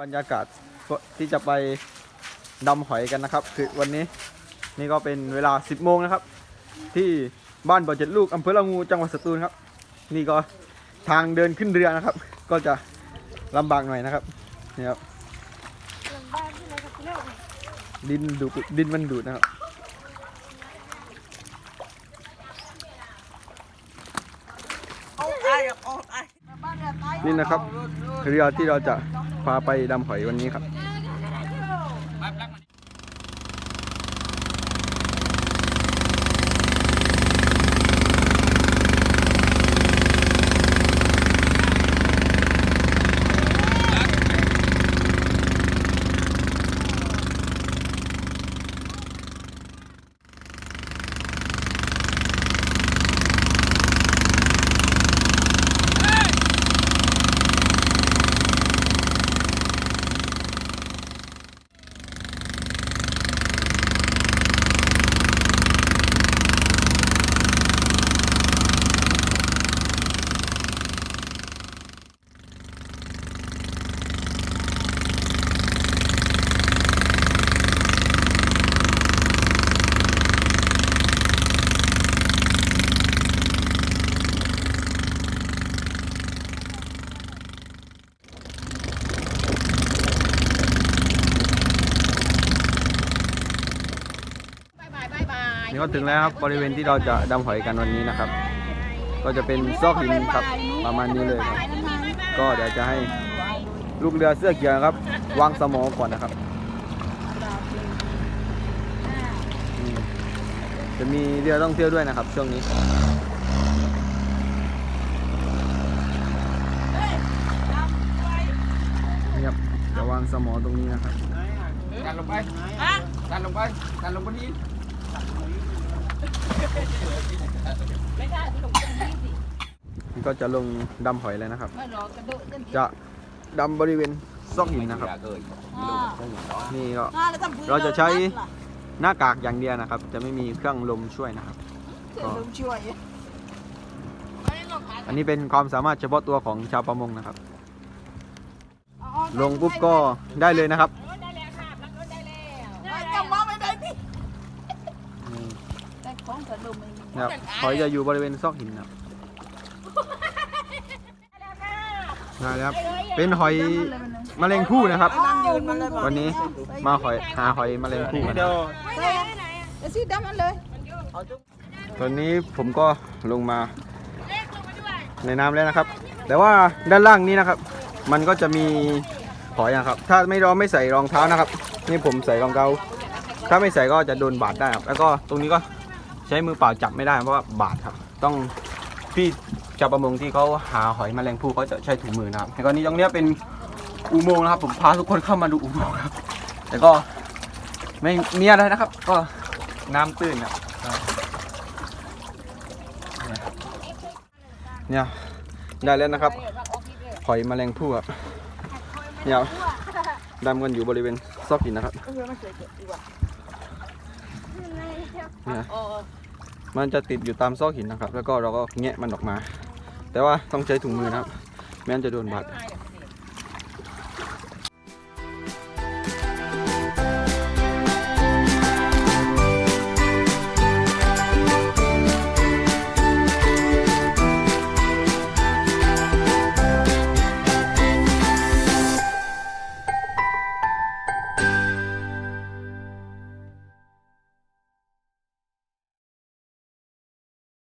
บรรยากาศที่จะไปดำหอยกันนะครับ คือวันนี้นี่ก็เป็นเวลา 10 โมงนะครับ ที่บ้านบ่อเจ็ดลูกอำเภอละงูจังหวัดสตูลครับ นี่ก็ทางเดินขึ้นเรือนะครับ ก็จะลำบากหน่อยนะครับนี่ครับลำบ้านที่ไหนครับพี่น้องดินดูดดินมันดูดนะครับเอาไอ้เอาไอ้นี่นะครับเรือที่เราจะ พาไปดำหอยวันนี้ครับบ นี่ก็ถึงแล้วครับบริเวณที่เราจะดำหอยกันวันนี้นะครับ ก็จะเป็นซอกหินครับประมาณนี้เลยครับ ก็เดี๋ยวจะให้ลูกเรือเสื้อเขียวนะครับ วางสมอก่อนนะครับอืมจะมีเรือท่องเที่ยวด้วยนะครับ ช่วงนี้ นี่ครับจะวางสมอตรงนี้นะครับ ดันลงไปดันลงไปดันลงบนนี้ นี่ก็จะลงดำหอยแล้วนะครับไม่รอกระโดดกันจะดำบริเวณซอกหินนะครับ นี่ก็ เราจะใช้หน้ากากอย่างเดียวนะครับ จะไม่มีเครื่องลมช่วยนะครับก็ลืมช่วยอันนี้เป็นความสามารถเฉพาะตัวของชาวประมงนะครับ ลงปุ๊บก็ได้เลยนะครับ ของกระดุมมันนะครับหอยจะอยู่บริเวณซอกหินนะครับได้แล้วครับ เป็นหอยแมลงภู่นะครับนั่งยืนมันเลยวันนี้มาหอยหาหอยแมลงภู่กันนะครับเดี๋ยวสิดำมันเลยตอนนี้ผมก็ลงมาในน้ำแล้วนะครับ แต่ว่าด้านล่างนี้นะครับ มันก็จะมีหอยนะครับ ถ้าไม่รองไม่ใส่รองเท้านะครับ นี่ผมใส่รองเท้าถ้าไม่ใส่ก็จะโดนบาดได้ครับ แล้วก็ตรงนี้ก็ ใช้มือเปล่าจับไม่ได้เพราะว่าบาดครับ ต้องพี่ชาวประมงที่เขาหาหอยแมลงภู่เขาจะใช้ถุงมือนะครับแล้วก็นี่ตรงเนี้ยเป็นอุโมงค์นะครับ ผมพาทุกคนเข้ามาดูอุโมงค์ครับ แต่ก็ไม่มีอะไรนะครับ ก็น้ำตื้นครับเนี่ยได้แล้วนะครับหอยแมลงภู่ครับเนี่ยดำกันอยู่บริเวณซอกหินนะครับเนี่ย มันจะติดอยู่ตามซอกหินนะครับ แล้วก็เราก็แงะมันออกมา แต่ว่าต้องใช้ถุงมือนะครับ ไม่งั้นจะโดนบาด